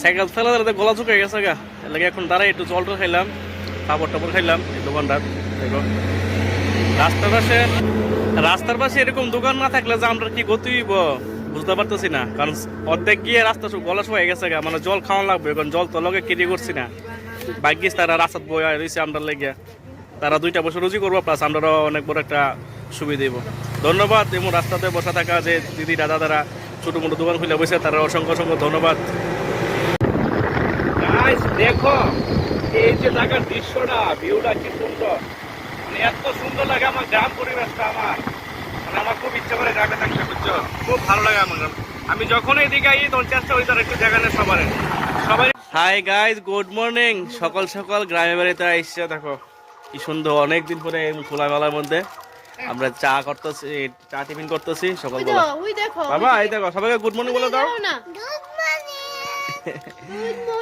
Cycle চালা চালাতে গলা চুকে গেছে গা। লাগে এখন দাঁড়াই একটু জল খাইলাম, পাপড় টাপড় খাইলাম, এই দোকানটার দেখো। রাস্তার পাশে রাস্তার পাশে এরকম দোকান না থাকলে যে আমরা কি গতি হইব, বুঝতে পারতেছি না। কারণ অর্ধেক গিয়ে রাস্তা সব গলা সবাই গেছে গা মানে জল খাওয়ান লাগবে কারণ জল তো লগে কেটে করছি না। ভাগ্যিস তারা রাস্তাত বই রয়েছে আমরা লেগে তারা দুইটা বছর রুজি করব প্লাস আমরা অনেক বড় একটা সুবিধা দিব। ধন্যবাদ, এমন রাস্তাতে বসা থাকা যে দিদি দাদা দাদা ছোটো মোটো দোকান খুলে বসে, তারা অসংখ্য অসংখ্য ধন্যবাদ। গাইস দেখো এই যে জায়গার দৃশ্যটা ভিউটা কি সুন্দর। মানে এত সুন্দর লাগে আমার গ্রাম পরিবেশটা আমার। মানে আমার খুব ইচ্ছা করে জায়গা থাকতে বুঝছ? খুব ভালো লাগে আমার গ্রাম। আমি যখন এদিকে আই তখন চেষ্টা করি তার একটু জায়গা নেই সবার। সবাই হাই গাইস গুড মর্নিং সকাল সকাল গ্রামে বাড়িতে আইসছে দেখো। কি সুন্দর অনেকদিন পরে এই খোলামেলার মধ্যে আমরা চা করতেছি চা টিফিন করতেছি সকালবেলা দেখো, ওই দেখো, বাবা এই দেখো সবাইকে গুড মর্নিং বলে দাও না।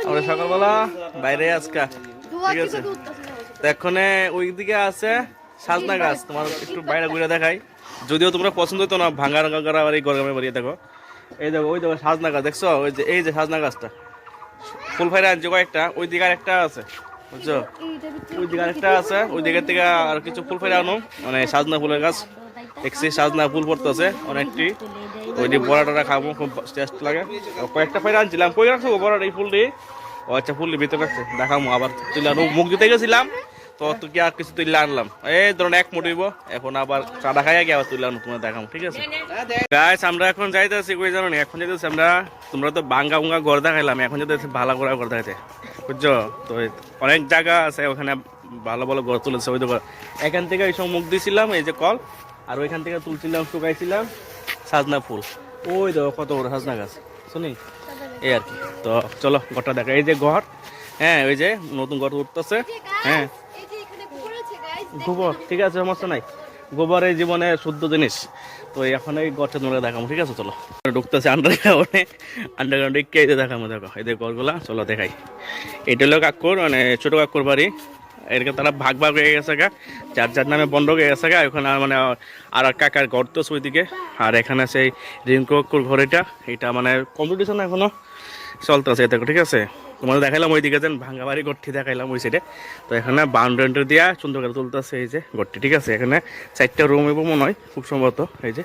আমরা সকালবেলা বাইরে আজকা। ঠিক আছে। উঠতেছে না। তো এখানে ওই দিকে আছে সাজনা গাছ। তোমার একটু বাইরে ঘুরে দেখাই। যদিও তোমরা পছন্দ হতো না রাঙ্গা আর এই গরমে বাড়িয়ে দেখো। এই দেখো, ওই দেখো সাজনা গাছ, দেখছ? ওই যে, এই যে সাজনা গাছটা। ফুল ফাইরা আনছে কয়েকটা ওই দিকে আরেকটা আছে, বুঝছ? ওই দিকে আরেকটা আছে ওই দিকের থেকে আর কিছু ফুল ফাইরা আনো মানে সাজনা ফুলের গাছ। দেখছি সাজনা ফুল পড়তেছে, অনেকটি। ওই যে বড়াটা খাব খুব টেস্ট লাগে। কয়েকটা ফাইরা আনছিলাম। কই রাখছো বড়াটা, এই ফুল দিয়ে ও আচ্ছা ফুল ভিতরে রাখছে। দেখামো, আবার আনো মুখ দিতে গেছিলাম, তো কি আর কিছু তুলে আনলাম। এই ধরুন, এক মুটিব এখন আবার চাটা খাইয়া গিয়ে আবার আনো তোমার দেখামো, ঠিক আছে? গাছ আমরা এখন যাইতেছি, কই জানো? এখন যাইতেছি আমরা, তোমরা তো বাঙ্গা বুঙ্গা ঘর দেখাইলাম। এখন যাইতেছি ভালো করে ঘর দেখাইতে। বুঝছ? তো অনেক জায়গা আছে, ওখানে ভালো ভালো ঘর তুলেছে। ওই দোকান এখান থেকে এই সব মুখ দিয়েছিলাম এই যে কল। আর ওইখান থেকে তুলছিলাম শুকাইছিলাম সাজনা ফুল। ওই দেখো কত বড় সাজনা গাছ শুনি? এই আর কি। তো চলো ঘরটা দেখা। এই যে ঘর হ্যাঁ ওই যে নতুন ঘর উঠতেছে হ্যাঁ। গোবর ঠিক আছে সমস্যা নাই। গোবর এই জীবনে শুদ্ধ জিনিস। তো এখন এই গড়টা তোমরা দেখাবো ঠিক আছে চলো। ঢুকতেছে আন্ডারগ্রাউন্ডে আন্ডারগ্রাউন্ডে কে দেখাবো দেখো। এই যে গড়গুলা চলো দেখাই। এটা হলো কাকুর মানে ছোট কাকুর বাড়ি। এরকম তারা ভাগ ভাগ হয়ে গেছে গা। যার যার নামে বন্ধ হয়ে গেছে গা। ওখানে মানে আর কাকার ঘর তো ওইদিকে। আর এখানে সেই রিঙ্কু কাকুর ঘর এটা এটা মানে কম্পিটিশন এখনও চলতেছে। দেখো, ঠিক আছে? তোমাদের দেখাইলাম ওই দিকে যেন ভাঙ্গা বাড়ি গঠটি দেখাইলাম ওই সাইডে তো এখানে বাউন্ডারি দিয়া সুন্দর করে তুলতেছে এই যে গঠটি ঠিক আছে? এখানে চারটা রুম এবং মনে হয়, খুব সম্ভবত এই যে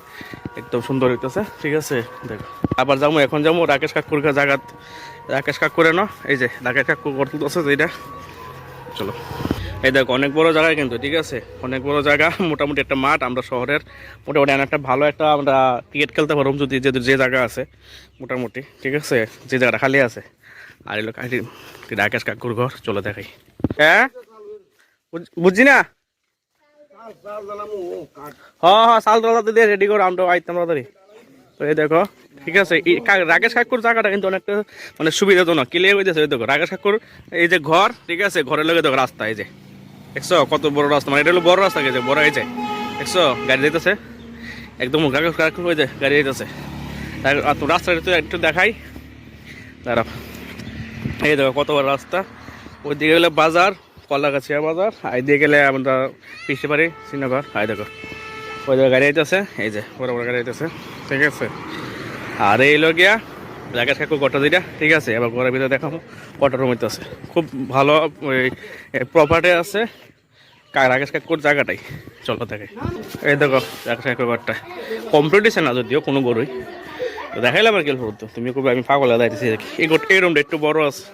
একদম সুন্দর হইতেছে, ঠিক আছে? দেখো, আবার যাব, এখন যাব রাকেশ কাকুর জায়গাত রাকেশ কাকুরে না? এই যে রাকেশ কাকুর ঘর তুলতেছে, যেটা। চলো। এই দেখো, অনেক বড় জায়গা কিন্তু, ঠিক আছে? অনেক বড় জায়গা, মোটামুটি একটা মাঠ আমরা শহরের। মোটামুটি অনেক একটা ভালো একটা আমরা ক্রিকেট খেলতে পারব যদি যে যে জায়গা আছে, মোটামুটি, ঠিক আছে? যে জায়গাটা খালি আছে। আর এলো রাকেশ কাকুর ঘর, চলে দেখাই। হ্যাঁ? বুঝ- বুঝছি না? হ্যাঁ হ্যাঁ সাল ডালাতে দিয়ে রেডি করো, আমরা আইতাম তাড়াতাড়ি। তো এই দেখো, ঠিক আছে? রাকেশ কাকুর জায়গাটা কিন্তু অনেকটা মানে সুবিধাজনক। ক্লিয়ার হয়ে যাচ্ছে দেখো, রাকেশ কাকুর এই যে ঘর, ঠিক আছে? ঘরের লগে দেখো রাস্তা, এই যে। দেখছ কত বড় রাস্তা? মানে এটা হলো বড় রাস্তা গেছে বড় যে দেখছ গাড়ি যেতেছে একদম রাকেশ কাকুর হয়ে যায়, গাড়ি যেতেছে আর- তো একটু একটু দেখাই। দাঁড়াও। এই দেখো কত বড় রাস্তা। ওই দিকে গেলে বাজার, কলাগাছিয়া বাজার, আর দিয়ে গেলে আমরা পিছিয়ে পারি শ্রীনগর আই দেখো, ওই জায়গায় গাড়ি আইতেছে এই যে বড় বড় গাড়ি আইতেছে ঠিক আছে। আর এই লগিয়া রাকেশ কাকু কটা দিটা ঠিক আছে, এবার ঘরের ভিতরে দেখাবো কটা রুম আছে খুব ভালো প্রপার্টি আছে। রাকেশ কাকুর জায়গাটাই? চলো দেখে। এই দেখো রাকেশ কাকুর ঘরটা। কম্পিটিশন না যদিও, কোনো গরুই। তো দেখাইলাম আর কি তো তুমি খুব, আমি পাগল দাঁড়িয়েছি আর এই গোট এই রুমটা একটু বড় আছে।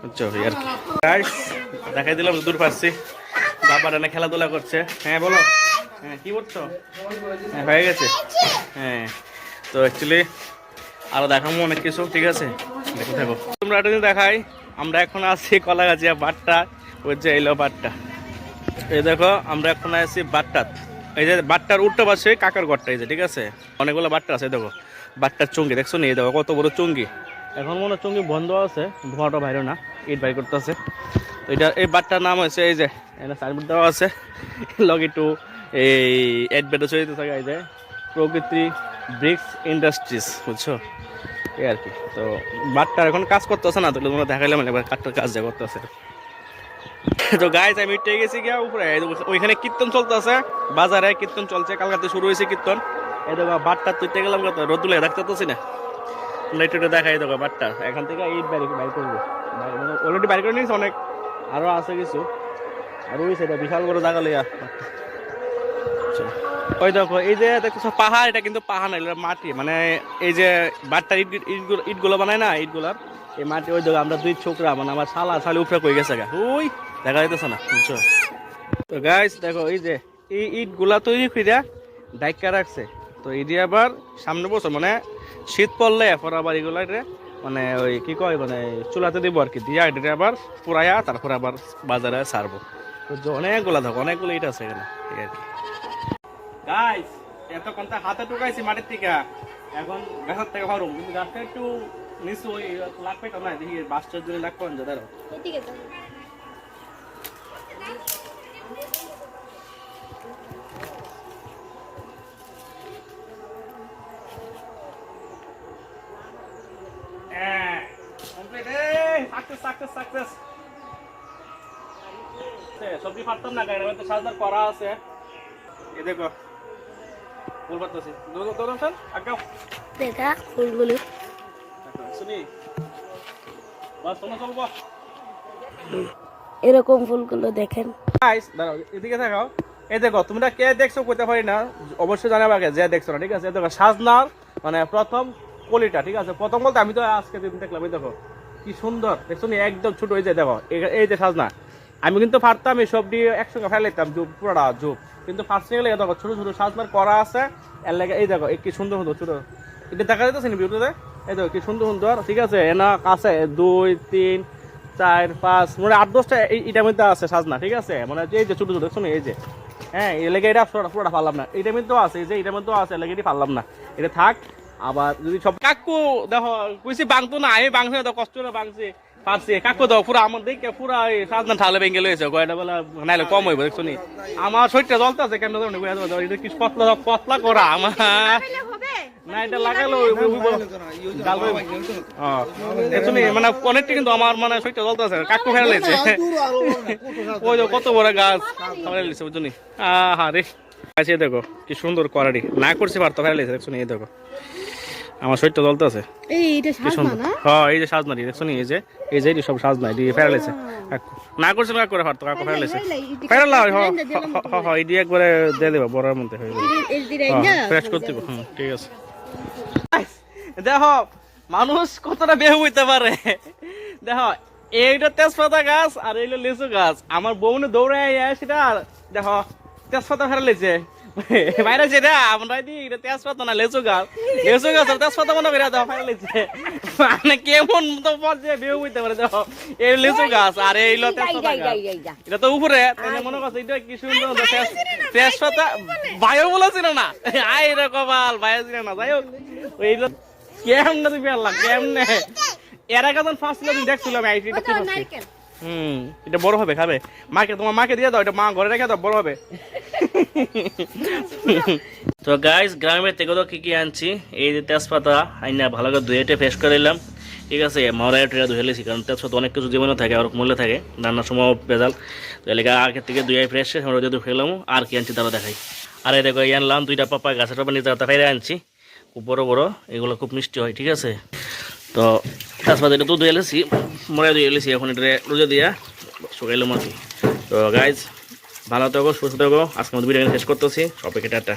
বুঝছ? আর কি। দেখাই দিলাম, দূর পাচ্ছি বাবা রান্না খেলাধুলা করছে। হ্যাঁ বলো। হ্যাঁ কি করছ? হ্যাঁ হয়ে গেছে। হ্যাঁ। তো অ্যাকচুয়ালি আরও দেখাবো অনেক কিছু, ঠিক আছে? দেখো তোমরা একটা দেখাই, আমরা এখন আছি কলাগাছিয়া বাট্টা, ওই যে এলো বাট্টা। এই দেখো, আমরা এখন আছি বাট্টাত। এই যে বাট্টার উল্টো পাশে কাকার ঘরটা, এই যে, ঠিক আছে? অনেকগুলো বাট্টা আছে দেখো। বাট্টার চুঙ্গি, দেখছ নি? এই দেখো, কত বড় চুঙ্গি। এখন মনে হয় চুঙ্গি বন্ধ আছে, ধোঁয়াটা বাইরে না, ইট বাই করতেছে। তো এটা, এই বাট্টার নাম হয়েছে, এই যে, এখানে সাইনবোর্ড দেওয়া আছে। লগে টু এই অ্যাডভার্টাইজ হয়ে থাকে এই যে। প্রকৃতি ব্রিক্স ইন্ডাস্ট্রিজ, বুঝছ? এই আর কি। তো বাট্টার এখন কাজ করতেছে না তাহলে তোমরা দেখাইলাম এবার কাঠটার কাজ যা করতেছে। তো গাইজ আমি উঠে গেছি গিয়া উপরে ওইখানে কীর্তন চলতেছে, বাজারে কীর্তন চলছে, কালকাতে শুরু হয়েছে কীর্তন। এই দেখো, বাট্টা তুইতে গেলাম কত? রোদুলে রাখতে পারছি না? আমরা একটু দেখাই দেখো বাটটা। এখান থেকে ইট বাইর বাইর করব। অলরেডি বাইর করে নিয়েছে, অনেক আরও আছে কিছু। আর ওই সাইডে বিশাল বড় জায়গা লইয়া। চলো। ওই দেখো এই যে দেখছ পাহাড় এটা কিন্তু পাহাড় না এটা মাটি। মানে এই যে বাট্টার ইট ইটগুলো ইটগুলো বানায় না ইটগুলার এই মাটি ওই দেখো আমরা দুই ছোকরা মানে আমার শালা শালি উপরে কই গেছে গা। ওই দেখা যাইতেছে না বুঝছ? তো গাইস দেখো এই যে এই ইটগুলা তৈরি কইরা ডাইকা রাখছে। তো এটি আবার সামনে বছর মানে শীত পড়লে এরপর আবার এগুলা মানে ওই কি কয় মানে চুলাতে দিব আর কি দিয়া এটা আবার পুরাইয়া তারপর আবার বাজারে ছাড়বো। তো অনেকগুলা দেখো অনেকগুলো ইট আছে এখানে ঠিক আছে। গাইস এতক্ষণ তো হাতে টুকাইছি মাটির থেকে। এখন গাছের থেকে হরম কিন্তু গাছটা একটু নিচু ওই লাগবে তো না দেখি বাসটার জন্য লাগবে না দাঁড়াও সাকসেস সবজি পারতাম না গাড়ির মধ্যে সাজদার করা আছে। এ দেখো। ফুল পারতেছি দৌড় দৌড় স্যার আগাও দেখা ফুলগুলো শুনি। বাস তোমরা চলবো এরকম ফুলগুলো দেখেন। গাইস দাঁড়াও এদিকে দেখাও। এই দেখো তোমরা কে দেখছ কইতে পারি না। অবশ্যই জানাবে আগে যে দেখছ না ঠিক আছে? দেখো সাজনার মানে প্রথম কলিটা ঠিক আছে? প্রথম বলতে আমি তো আজকে দিন দেখলাম এই দেখো কি সুন্দর। দেখছ একদম ছোট হয়ে যায় দেখো। এই যে সাজনা। আমি কিন্তু পারতাম এই দিয়ে একসঙ্গে ফেলাইতাম জুপ পুরোটা জুপ কিন্তু ফার্স্টে গেলে দেখো ছোট ছোট সাজনার করা আছে এর লাগে এই দেখো কি সুন্দর সুন্দর ছোট। এটা দেখা যাইতেছে নি এই দেখো কি সুন্দর সুন্দর ঠিক আছে? এনা কাছে দুই তিন চার পাঁচ মানে আট দশটা এই এটার মধ্যে আছে সাজনা ঠিক আছে? মানে এই যে ছোট ছোট দেখছ না, এই যে? হ্যাঁ এই লেগে এটা পুরোটা পুরোটা পারলাম না। এটার মধ্যেও আছে এই যে এটার মধ্যেও আছে এর লেগে এটি পারলাম না। এটা থাক আবার যদি সব কাকু দেখো কইছি বাংতো না আমি বাংছি না তো কষ্ট করে বাংছি। পারছি কাকু দাও পুরো আমার দেখে পুরো সাজনা ঠালে ভেঙে লয়েছে কয়টা বেলা নাইলে কম হইব দেখছ নি? আমার শরীরটা জ্বলতে আছে কেন জানো না, এটা কি পতলা পতলা করা? আমার না এটা লাগালো নি মানে অনেকটা কিন্তু আমার মানে শরীরটা আছে কাকু ফেলে লেছে ওই যে কত বড় গাছ। ফেলে লেছে বুঝছ আহা রে। দেখো কি সুন্দর কোয়ালিটি না করছি পারতো ফেলে লেছে দেখছ নি, এই দেখো। আমার শরীরটা জ্বলতে আছে এই হ্যাঁ যে সাজনারি দেখছ নি, এই যে এই যে সব লেছে না করছে না করে পারতো কাকু হ এটি একবারে দিয়ে দেবো বড়ের মধ্যে হয়ে যাবে ফ্রেশ করতে হুম ঠিক আছে দেখো মানুষ কতটা বেহু হইতে পারে দেখো এইটা তেজপাতা গাছ আর এইটা লিচু গাছ আমার বউনে দৌড়ে আইয়া সেটা আর দেখো তেজপাতা ফেরা বাইরে যেটা আমরা দি এটা তেজপাতা না লেচু গাছ লেচু গাছ তেজপাতা মনে করে লেছে মানে কেমন তো পর্যায়ে বেহু হইতে পারে দেখো এই লিচু গাছ আর এইলো তেজপাতা গাছ এটা তো উপরে তাহলে মনে করছে এটা কি সুন্দর তেজপাতা বায়ু বলেছিল না আই রে কপাল বায়ু ছিল না যাই হোক ওইগুলো কেমনে তুমি আল্লাহ কেমনে এর আগে যখন ফার্স্ট দিন দেখছিলাম এই এটা কি হচ্ছে হুম এটা বড় হবে খাবে মাকে তোমার মাকে দিয়ে দাও এটা মা ঘরে রেখে দাও বড় হবে তো গাইস গ্রামের থেকে তো কি কি আনছি। এই যে তেজপাতা, আইনা ভালো করে ধুয়েটে ফ্রেশ করে নিলাম। ঠিক আছে মরাই টুয়া ধুয়ে লেছি কারণ তেজপাতা অনেক কিছু জীবনে থাকে, আর মূল্য থাকে। রান্নার সময় ভেজাল। তো এলাকা আগের থেকে দুই ফ্রেশ আমরা ধুয়ে খেলাম, আর কি আনছি তারা দেখাই। আর এই দেখো আনলাম দুইটা পাপা গাছের পাপা নিজে ফেরে আনছি। খুব বড় বড়, এগুলো খুব মিষ্টি হয়, ঠিক আছে? তো তেজপাতা এটা তো ধুয়ে লেছি মরে ধুয়ে লেছি এখন এটা রোজে দিয়া শুকাইলাম আর কি। তো গাইজ ভালো থাকো সুস্থ থাকো। আজকে মতো ভিডিও শেষ করতেছি। সবাইকে টাটা।